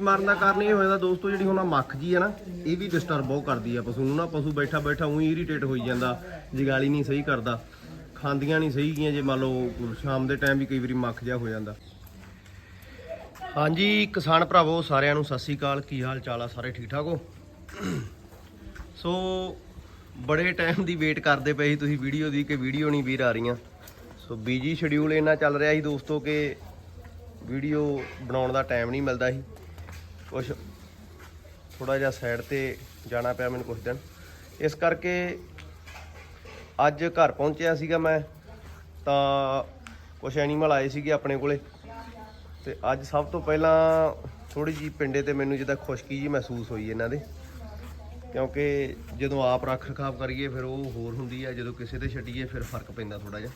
ਮਾਰਨ ਦਾ ਕਾਰਨ ਇਹ ਹੋ ਜਾਂਦਾ ਦੋਸਤੋ, ਜਿਹੜੀ ਹੁਣ ਆਹ ਮੱਖ ਜੀ ਹੈ ਨਾ, ਇਹ ਵੀ ਡਿਸਟਰਬ ਬਹੁਤ ਕਰਦੀ ਆ ਪਸ਼ੂ ਨੂੰ ਨਾ, ਪਸ਼ੂ ਬੈਠਾ ਬੈਠਾ ਉਹੀ ਇਰੀਟੇਟ ਹੋਈ ਜਾਂਦਾ, ਜਗਾਲੀ ਨਹੀਂ ਸਹੀ ਕਰਦਾ, ਖਾਂਦੀਆਂ ਨਹੀਂ ਸਹੀ ਗੀਆਂ, ਜੇ ਮੰਨ ਲਓ ਸ਼ਾਮ ਦੇ ਟਾਈਮ ਵੀ ਕਈ ਵਾਰੀ ਮੱਖ ਜਿਹਾ ਹੋ ਜਾਂਦਾ। ਹਾਂਜੀ, ਕਿਸਾਨ ਭਰਾਵੋ, ਸਾਰਿਆਂ ਨੂੰ ਸਤਿ ਸ੍ਰੀ ਅਕਾਲ, ਕੀ ਹਾਲ ਚਾਲ ਆ ਸਾਰੇ, ਠੀਕ ਠਾਕ ਹੋ? ਸੋ, ਬੜੇ ਟਾਈਮ ਦੀ ਵੇਟ ਕਰਦੇ ਪਏ ਸੀ ਤੁਸੀਂ ਵੀਡੀਓ ਦੀ ਕਿ ਵੀਡੀਓ ਨਹੀਂ ਵੀਰ ਆ ਰਹੀਆਂ। ਸੋ ਬੀਜੀ ਸ਼ਡਿਊਲ ਇੰਨਾ ਚੱਲ ਰਿਹਾ ਸੀ ਦੋਸਤੋ ਕਿ ਵੀਡੀਓ ਬਣਾਉਣ ਦਾ ਟਾਈਮ ਨਹੀਂ ਮਿਲਦਾ ਸੀ। ਕੁਛ ਥੋੜਾ ਜਿਹਾ ਸਾਈਡ ਤੇ ਜਾਣਾ ਪਿਆ ਮੈਨੂੰ ਕੁਝ ਦਿਨ। ਇਸ ਕਰਕੇ ਅੱਜ ਘਰ ਪਹੁੰਚਿਆ ਸੀਗਾ ਮੈਂ, ਤਾਂ ਕੁਝ ਐਨੀਮਲ ਆਏ ਸੀਗੇ ਆਪਣੇ ਕੋਲੇ। ਤੇ ਅੱਜ ਸਭ ਤੋਂ ਪਹਿਲਾਂ ਥੋੜੀ ਜੀ ਪਿੰਡੇ ਤੇ ਮੈਨੂੰ ਜਿੱਦਾਂ ਖੁਸ਼ਕੀ ਜੀ ਮਹਿਸੂਸ ਹੋਈ ਇਹਨਾਂ ਦੇ। ਕਿਉਂਕਿ ਜਦੋਂ ਆਪ ਰੱਖ ਰਖਾਵ ਕਰੀਏ, ਫਿਰ ਉਹ ਹੋਰ ਹੁੰਦੀ ਹੈ ਜਦੋਂ ਕਿਸੇ ਤੇ ਛੱਡੀਏ, ਫਿਰ ਫ਼ਰਕ ਪੈਂਦਾ ਥੋੜਾ ਜਿਹਾ।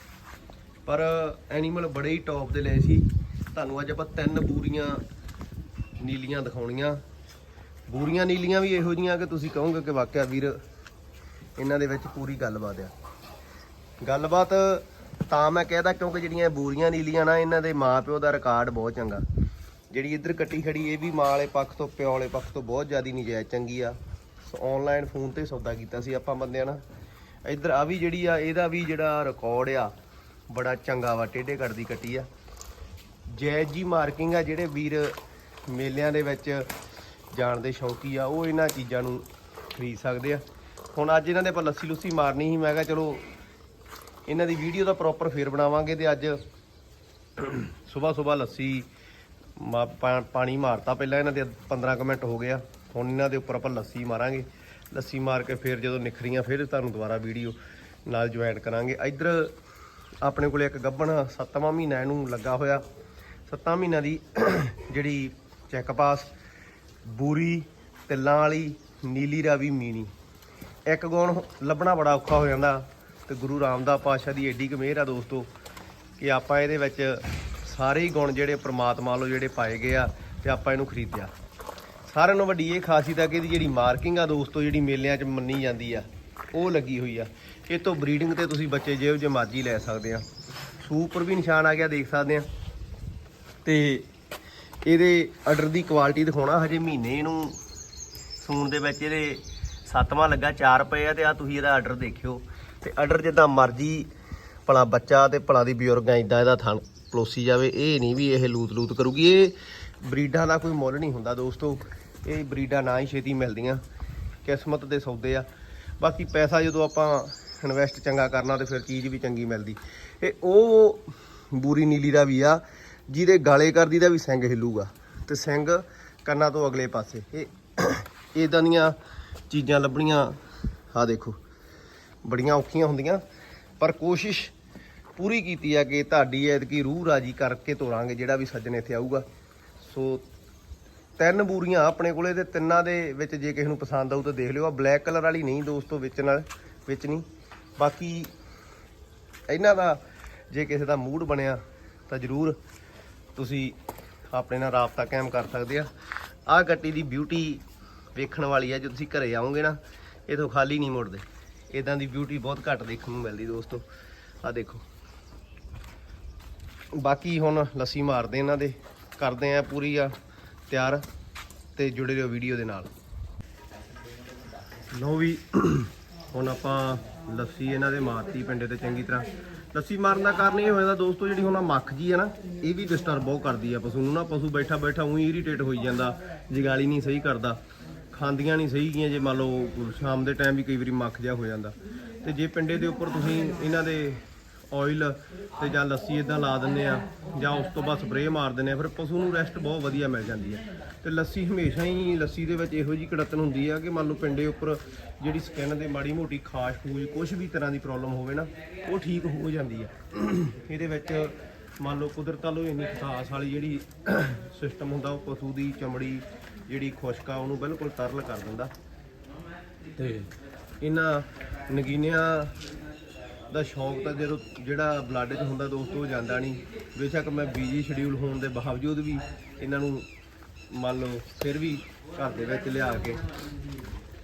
ਪਰ ਐਨੀਮਲ ਬੜੇ ਹੀ ਟੌਪ ਦੇ ਲਏ ਸੀ। ਤੁਹਾਨੂੰ ਅੱਜ ਆਪਾਂ ਤਿੰਨ ਬੂਰੀਆਂ ਨੀਲੀਆਂ ਦਿਖਾਉਣੀਆਂ। ਬੂਰੀਆਂ ਨੀਲੀਆਂ ਵੀ ਇਹੋ ਜੀਆਂ ਕਿ ਤੁਸੀਂ ਕਹੋਗੇ ਕਿ ਵਾਕਿਆ ਵੀਰ ਇਹਨਾਂ ਦੇ ਵਿੱਚ ਪੂਰੀ ਗੱਲਬਾਤ ਆ। ਗੱਲਬਾਤ ਤਾਂ ਮੈਂ ਕਹਿਦਾ ਕਿਉਂਕਿ ਜਿਹੜੀਆਂ ਬੂਰੀਆਂ ਨੀਲੀਆਂ ਨਾ, ਇਹਨਾਂ ਦੇ ਮਾਪਿਓ ਦਾ ਰਿਕਾਰਡ ਬਹੁਤ ਚੰਗਾ। ਜਿਹੜੀ ਇੱਧਰ ਕੱਟੀ ਖੜੀ, ਇਹ ਵੀ ਮਾਂ ਵਾਲੇ ਪੱਖ ਤੋਂ, ਪਿਓ ਵਾਲੇ ਪੱਖ ਤੋਂ ਬਹੁਤ ਜ਼ਿਆਦੀ ਨਜਾਇਜ਼ ਚੰਗੀ ਆ। ਸੋ ਆਨਲਾਈਨ ਫੋਨ ਤੇ ਸੌਦਾ ਕੀਤਾ ਸੀ ਆਪਾਂ ਬੰਦਿਆਂ ਨਾਲ। ਇੱਧਰ ਆ ਵੀ ਜਿਹੜੀ ਆ, ਇਹਦਾ ਵੀ ਜਿਹੜਾ ਰਿਕਾਰਡ ਆ, ਬੜਾ ਚੰਗਾ ਵਾ, ਟੇਢੇ ਕੱਟ ਦੀ ਕੱਟੀ ਆ। ਜੈਜ ਜੀ ਮਾਰਕਿੰਗ ਆ ਜਿਹੜੇ ਵੀਰ ਮੇਲਿਆਂ ਦੇ ਵਿੱਚ ਜਾਣ ਦੇ ਸ਼ੌਕੀ ਆ, ਉਹ ਇਹਨਾਂ ਚੀਜ਼ਾਂ ਨੂੰ ਖਰੀਦ ਸਕਦੇ ਆ। ਹੁਣ ਅੱਜ ਇਹਨਾਂ ਦੇ ਆਪਾਂ ਲੱਸੀ ਲੁੱਸੀ ਮਾਰਨੀ ਸੀ, ਮੈਂ ਕਿਹਾ ਚਲੋ ਇਹਨਾਂ ਦੀ ਵੀਡੀਓ ਦਾ ਪ੍ਰੋਪਰ ਫੇਰ ਬਣਾਵਾਂਗੇ ਤੇ ਅੱਜ ਸਵੇਰ ਸਵੇਰ ਲੱਸੀ ਮਾ- ਪਾਣੀ ਮਾਰਤਾ ਪਹਿਲਾਂ ਇਹਨਾਂ ਦੇ 15 ਕੁ ਮਿੰਟ ਹੋ ਗਿਆ ਹੁਣ ਇਹਨਾਂ ਦੇ ਉੱਪਰ ਆਪਾਂ ਲੱਸੀ ਮਾਰਾਂਗੇ। ਲੱਸੀ ਮਾਰ ਕੇ ਫਿਰ ਜਦੋਂ ਨਿਖਰੀਆਂ, ਫਿਰ ਤੁਹਾਨੂੰ ਦੁਬਾਰਾ ਵੀਡੀਓ ਨਾਲ ਜੁਆਇਨ ਕਰਾਂਗੇ। ਇੱਧਰ ਆਪਣੇ ਕੋਲੇ ਇੱਕ ਗੱਬਣ 7ਵਾਂ ਮਹੀਨਾ ਇਹਨੂੰ ਲੱਗਾ ਹੋਇਆ। 7 ਮਹੀਨਾ ਦੀ ਜਿਹੜੀ ਚੈੱਕ ਪਾਸ, ਬੂਰੀ, ਤਿੱਲਾਂ ਵਾਲੀ, ਨੀਲੀ ਰਾਵੀ ਮੀਨੀ ਇੱਕ ਗੁਣ ਲੱਭਣਾ ਬੜਾ ਔਖਾ ਹੋ ਜਾਂਦਾ ਤੇ ਗੁਰੂ ਰਾਮਦਾਸ ਪਾਤਸ਼ਾਹ ਦੀ ਏਡੀ ਕੁ ਮਿਹਰ ਆ ਦੋਸਤੋ ਕਿ ਆਪਾਂ ਇਹਦੇ ਵਿੱਚ ਸਾਰੇ ਹੀ ਗੁਣ ਜਿਹੜੇ ਪ੍ਰਮਾਤਮਾ ਵੱਲੋਂ ਜਿਹੜੇ ਪਾਏ ਗਏ ਆ ਤੇ ਆਪਾਂ ਇਹਨੂੰ ਖਰੀਦਿਆ। ਸਾਰਿਆਂ ਨੂੰ ਵੱਡੀ ਇਹ ਖਾਸੀਅਤ ਆ ਕਿ ਇਹਦੀ ਜਿਹੜੀ ਮਾਰਕਿੰਗ ਆ ਦੋਸਤੋ, ਜਿਹੜੀ ਮੇਲਿਆਂ 'ਚ ਮੰਨੀ ਜਾਂਦੀ ਆ, ਉਹ ਲੱਗੀ ਹੋਈ ਆ। ਇਹ ਤੋਂ ਬਰੀਡਿੰਗ ਤੇ ਤੁਸੀਂ ਬੱਚੇ ਜਿਹੋ ਜਿਹੇ ਮਰਜ਼ੀ ਲੈ ਸਕਦੇ ਆ। ਸੂਪਰ ਵੀ ਨਿਸ਼ਾਨ ਆ ਗਿਆ, ਦੇਖ ਸਕਦੇ ਆ। ਤੇ ਇਹਦੇ ਆਰਡਰ ਦੀ ਕੁਆਲਿਟੀ ਦਿਖਾਉਣਾ ਹਜੇ ਮਹੀਨੇ ਨੂੰ ਸੂਣ ਦੇ ਵਿੱਚ ਇਹਦੇ ਸੱਤਵਾਂ ਲੱਗਾ 4 ਪਏ ਆ ਤੇ ਆ ਤੁਸੀਂ ਇਹਦਾ ਆਰਡਰ ਦੇਖਿਓ। ਤੇ ਆਰਡਰ ਜਿੱਦਾਂ ਮਰਜ਼ੀ, ਭਲਾ ਬੱਚਾ ਤੇ ਭਲਾ ਦੀ ਬਜ਼ੁਰਗ ਆ ਇਦਾਂ ਇਹਦਾ ਥਣ ਪਲੋਸੀ ਜਾਵੇ, ਇਹ ਨਹੀਂ ਵੀ ਇਹ ਲੂਤ ਲੂਤ ਕਰੂਗੀ। ਇਹ ਬਰੀਡਾਂ ਦਾ ਕੋਈ ਮੁੱਲ ਨਹੀਂ ਹੁੰਦਾ ਦੋਸਤੋ। ਇਹ ਬਰੀਡਾਂ ਨਾ ਹੀ ਛੇਤੀ ਮਿਲਦੀਆਂ, ਕਿਸਮਤ ਦੇ ਸੌਦੇ ਆ। ਬਾਕੀ ਪੈਸਾ ਜਦੋਂ ਆਪਾਂ ਇਨਵੈਸਟ ਚੰਗਾ ਕਰਨਾ ਤੇ ਫਿਰ ਚੀਜ਼ ਵੀ ਚੰਗੀ ਮਿਲਦੀ। ਇਹ ਉਹ ਬੂਰੀ ਨੀਲੀ ਦਾ ਵੀ ਆ। ਜਿਹਦੇ ਗਾਲੇ ਕਰਦੀ ਦਾ ਵੀ ਸਿੰਘ ਹਿੱਲੂਗਾ। ਤੇ ਸਿੰਘ ਕੰਨਾਂ ਤੋਂ ਅਗਲੇ ਪਾਸੇ। ਇਹ ਇਦਾਂ ਦੀਆਂ ਚੀਜ਼ਾਂ ਲੱਭਣੀਆਂ ਆ ਦੇਖੋ, ਬੜੀਆਂ ਔਖੀਆਂ ਹੁੰਦੀਆਂ। ਪਰ ਕੋਸ਼ਿਸ਼ ਪੂਰੀ ਕੀਤੀ ਆ ਕਿ ਤੁਹਾਡੀ ਐਤਕੀ ਰੂਹ ਰਾਜੀ ਕਰਕੇ ਤੋਰਾਂਗੇ, ਜਿਹੜਾ ਵੀ ਸੱਜਣ ਇੱਥੇ ਆਊਗਾ। ਸੋ, ਤਿੰਨ ਬੂਰੀਆਂ ਆਪਣੇ ਕੋਲੇ ਤੇ ਤਿੰਨਾਂ ਦੇ ਵਿੱਚ ਜੇ ਕਿਸੇ ਨੂੰ ਪਸੰਦ ਆਊ ਤਾਂ ਦੇਖ ਲਿਓ। ਆ ਬਲੈਕ ਕਲਰ ਵਾਲੀ ਨਹੀਂ ਦੋਸਤੋ, ਵਿੱਚ ਨਾਲ, ਵਿੱਚ ਨਹੀਂ। ਬਾਕੀ, ਇਹਨਾਂ ਦਾ ਜੇ ਕਿਸੇ ਦਾ ਮੂਡ ਬਣਿਆ ਤਾਂ ਜਰੂਰ ਤੁਸੀਂ ਆਪਣੇ ਨਾਲ ਰਾਬਤਾ ਕਾਇਮ ਕਰ ਸਕਦੇ ਆ। ਆਹ ਗੱਟੀ ਦੀ ਬਿਊਟੀ ਵੇਖਣ ਵਾਲੀ ਆ, ਜੇ ਤੁਸੀਂ ਘਰੇ ਆਓਗੇ ਨਾ ਇਥੋਂ ਖਾਲੀ ਨਹੀਂ ਮੁੜਦੇ। ਇਦਾਂ ਦੀ ਬਿਊਟੀ ਬਹੁਤ ਘੱਟ ਦੇਖਣ ਨੂੰ ਮਿਲਦੀ ਦੋਸਤੋ। ਆ ਦੇਖੋ। ਬਾਕੀ ਹੁਣ ਲੱਸੀ ਮਾਰਦੇ ਇਹਨਾਂ ਦੇ। ਕਰਦੇ ਆ ਪੂਰੀ ਆ ਤਿਆਰ ਤੇ ਜੁੜੇ ਰਹੋ ਵੀਡੀਓ ਦੇ ਨਾਲ। ਲੋ ਵੀ, ਹੁਣ ਆਪਾਂ ਲੱਸੀ ਇਹਨਾਂ ਦੇ ਮਾਰਤੀ ਪਿੰਡੇ ਤੇ ਚੰਗੀ ਤਰ੍ਹਾਂ। ਲੱਸੀ ਮਾਰਨ ਦਾ ਕਾਰਨ ਇਹ ਹੋਇਆ ਜਾਂਦਾ ਦੋਸਤੋ, ਜਿਹੜੀ ਹੁਣ ਆਹ ਮੱਖ ਜੀ ਹੈ ਨਾ, ਇਹ ਵੀ ਡਿਸਟਰਬ ਬਹੁਤ ਕਰਦੀ ਆ ਪਸ਼ੂ ਨੂੰ ਨਾ, ਪਸ਼ੂ ਬੈਠਾ ਬੈਠਾ ਉਹੀ ਇਰੀਟੇਟ ਹੋਈ ਜਾਂਦਾ, ਜਗਾਲੀ ਨਹੀਂ ਸਹੀ ਕਰਦਾ, ਖਾਂਦੀਆਂ ਨਹੀਂ ਸਹੀ ਗੀਆਂ ਜੇ ਮੰਨ ਲਓ ਸ਼ਾਮ ਦੇ ਟਾਈਮ ਵੀ ਕਈ ਵਾਰੀ ਮੱਖ ਜਿਹਾ ਹੋ ਜਾਂਦਾ। ਤੇ ਜੇ ਪਿੰਡੇ ਦੇ ਉੱਪਰ ਤੁਸੀਂ ਇਹਨਾਂ ਦੇ ਆਇਲ ਤੇ ਜਾਂ ਲੱਸੀ ਇਦਾਂ ਲਾ ਦਿੰਦੇ ਆ ਜਾਂ ਉਸ ਤੋਂ ਬਾਅਦ ਸਪਰੇਅ ਮਾਰ ਦਿੰਦੇ ਆ ਫਿਰ ਪਸ਼ੂ ਨੂੰ ਰੈਸਟ ਬਹੁਤ ਵਧੀਆ ਮਿਲ ਜਾਂਦੀ ਹੈ ਤੇ ਲੱਸੀ ਹਮੇਸ਼ਾ ਹੀ ਲੱਸੀ ਦੇ ਵਿੱਚ ਇਹੋ ਜੀ ਕੜਤਨ ਹੁੰਦੀ ਆ ਕਿ ਮੰਨ ਲਓ ਪਿੰਡੇ ਉੱਪਰ ਜਿਹੜੀ ਸਕਿਨ ਦੇ ਮਾੜੀ ਮੋਟੀ ਖਾਸ਼ ਖੂਜ ਕੁਝ ਵੀ ਤਰ੍ਹਾਂ ਦੀ ਪ੍ਰੋਬਲਮ ਹੋਵੇ ਨਾ ਉਹ ਠੀਕ ਹੋ ਜਾਂਦੀ ਆ। ਇਹਦੇ ਵਿੱਚ ਮੰਨ ਲਓ ਕੁਦਰਤ ਵੱਲੋਂ ਇੰਨੀ ਖਟਾਸ ਵਾਲੀ ਜਿਹੜੀ ਸਿਸਟਮ ਹੁੰਦਾ ਉਹ ਪਸ਼ੂ ਦੀ ਚਮੜੀ ਜਿਹੜੀ ਖੁਸ਼ਕ ਆ ਉਹਨੂੰ ਬਿਲਕੁਲ ਤਰਲ ਕਰ ਦਿੰਦਾ। ਤੇ ਇਹਨਾਂ ਨਗੀਨਿਆਂ ਦਾ ਸ਼ੌਂਕ ਤਾਂ ਜਦੋਂ ਜਿਹੜਾ ਬਲੱਡ 'ਚ ਹੁੰਦਾ ਦੋਸਤੋ ਉਹ ਜਾਂਦਾ ਨਹੀਂ। ਬੇਸ਼ੱਕ ਮੈਂ ਬੀਜੀ ਸ਼ਡਿਊਲ ਹੋਣ ਦੇ ਬਾਵਜੂਦ ਵੀ ਇਹਨਾਂ ਨੂੰ ਮੰਨ ਲਓ ਫਿਰ ਵੀ ਘਰ ਦੇ ਵਿੱਚ ਲਿਆ ਕੇ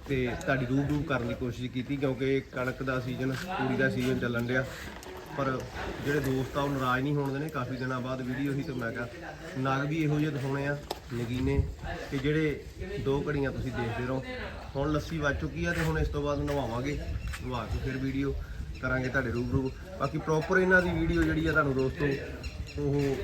ਤੇ ਤੁਹਾਡੀ ਰੂਹ ਰੂਹ ਕਰਨ ਦੀ ਕੋਸ਼ਿਸ਼ ਕੀਤੀ ਕਿਉਂਕਿ ਕਣਕ ਦਾ ਸੀਜ਼ਨ ਤੂੜੀ ਦਾ ਸੀਜ਼ਨ ਚੱਲਣ ਡਿਆ। ਪਰ ਜਿਹੜੇ ਦੋਸਤ ਆ ਉਹ ਨਾਰਾਜ਼ ਨਹੀਂ ਹੋਣ ਦੇ ਨੇ ਕਾਫੀ ਦਿਨਾਂ ਬਾਅਦ ਵੀਡੀਓ ਹੀ ਤੇ ਮੈਂ ਕਿਹਾ, ਨਗ ਵੀ ਇਹੋ ਜਿਹੇ ਦਿਖਾਉਣੇ ਆ, ਨਗੀਨੇ। ਕਿ ਜਿਹੜੇ ਦੋ ਘੜੀਆਂ ਤੁਸੀਂ ਦੇਖਦੇ ਰਹੋ। ਹੁਣ ਲੱਸੀ ਵੱਜ ਚੁੱਕੀ ਆ ਤੇ ਹੁਣ ਇਸ ਤੋਂ ਬਾਅਦ ਨਵਾਵਾਂਗੇ। ਨਵਾ ਕੇ ਫਿਰ ਵੀਡੀਓ ਕਰਾਂਗੇ ਤੁਹਾਡੇ ਰੂਬਰੂ। ਬਾਕੀ ਪ੍ਰੋਪਰ ਇਹਨਾਂ ਦੀ ਵੀਡੀਓ ਜਿਹੜੀ ਆ ਤੁਹਾਨੂੰ ਦੋਸਤੋ ਉਹ